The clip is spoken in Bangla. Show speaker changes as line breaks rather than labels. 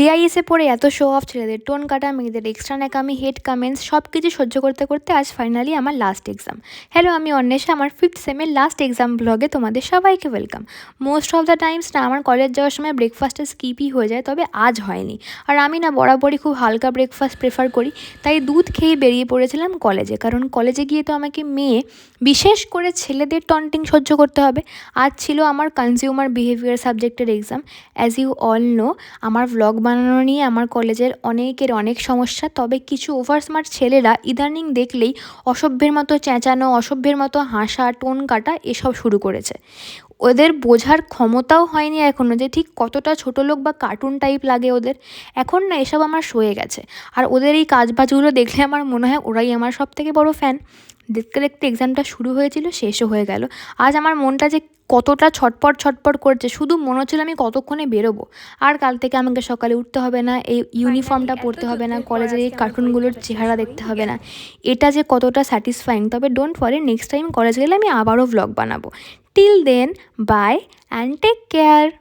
জেআইএসে পড়ে এত শো অফ ছেলেদের টোন কাটা মেয়েদের এক্সট্রা ন্যাকামি হেড কামেন্টস সব কিছু সহ্য করতে করতে আজ ফাইনালি আমার লাস্ট এক্সাম হ্যালো আমি অন্বেষা, আমার ফিফথ সেমের লাস্ট এক্সাম ব্লগে তোমাদের সবাইকে welcome most of the times না, আমার কলেজ যাওয়ার সময় ব্রেকফাস্টে স্কিপই হয়ে যায়, তবে আজ হয়নি। আর আমি না বরাবরই খুব হালকা ব্রেকফাস্ট প্রেফার করি, তাই দুধ খেয়ে বেরিয়ে পড়েছিলাম কলেজে কারণ কলেজে গিয়ে তো আমাকে মেয়ে, বিশেষ করে ছেলেদের টন্টিং সহ্য করতে হবে। আজ ছিল আমার কনজিউমার বিহেভিয়ার সাবজেক্টের exam as you all know আমার ভ্লগ বানানো নিয়ে আমার কলেজের অনেকের অনেক সমস্যা। তবে কিছু ওভার স্মার্ট ছেলেরা ইদানিং দেখলেই অসভ্যের মতো চেঁচানো, অসভ্যের মতো হাসা, টোন কাটা এসব শুরু করেছে। ওদের বোঝার ক্ষমতাও হয়নি এখনও যে ঠিক কতটা ছোটো লোক বা কার্টুন টাইপ লাগে ওদের। এখন না এসব আমার সয়ে গেছে। আর ওদের এই কাজবাজগুলো দেখলে আমার মনে হয় ওরাই আমার সব থেকে বড় ফ্যান দেখতে দেখতে এক্সামটা শুরু হয়েছিল, শেষও হয়ে গেল। আজ আমার মনটা যে কতটা ছটপট ছটপট করছে, শুধু মনে হচ্ছিল আমি কতক্ষণে বেরোবো। আর কাল থেকে আমাকে সকালে উঠতে হবে না, এই ইউনিফর্মটা পরতে হবে না কলেজের এই কার্টুনগুলোর চেহারা দেখতে হবে না। এটা যে কতটা স্যাটিসফাইং তবে don't worry next time college গেলে আমি আবারও ভ্লগ বানাবো। Till then, bye and take care.